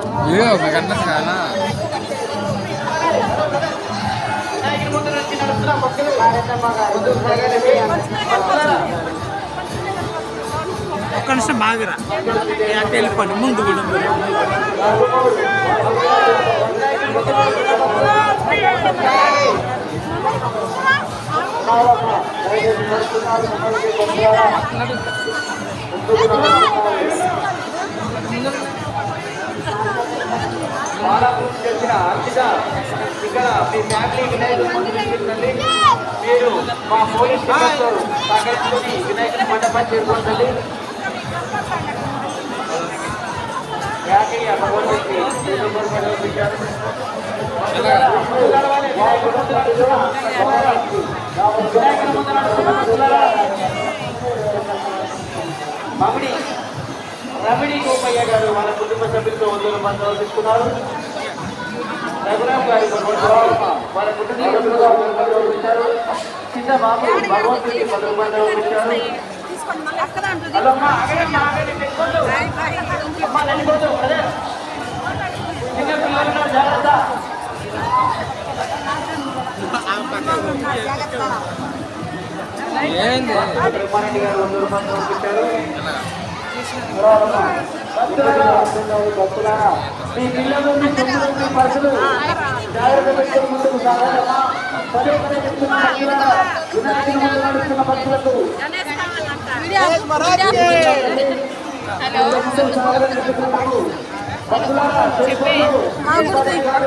ఏ ఒక గంట చాలా ఒక్క నిమిషం బాగురా అటు వెళ్ళిపోండి ముందు కూడా బాలాపూర్ చెందిన అర్చిత ఇక్కడ మీ ఫ్యామిలీ వినాయకుడు పంపించండి మీరు మా పోలీస్ సహకరించుకొని వినాయకుడి మండపం చేరుకోండి యాకయ్య భగవంతుడికి రమిడి గోపయ్య గారు వాళ్ళ కుటుంబ సభ్యులతో వందల మంది తీసుకున్నారు. రఘురామ్ గారి వాళ్ళ కుటుంబ సభ్యులతో వందల మంది పంపించారు చిన్న బాబు భగవంతుడికి. చిన్న పిల్లలు ఉన్నారు, జాగ్రత్త. ఏంది? బ్రహ్మారెడ్డి గారు వంద రూపాయలు పంపించారు భక్తులారా, మీ పిల్లలు మీ తమ్ముడు, మీ జాగ్రత్త పెట్టుకుని ముందుకు సాగాలమ్మా. పదే పదే చెప్తున్నా భక్తులారా, వినాయకుని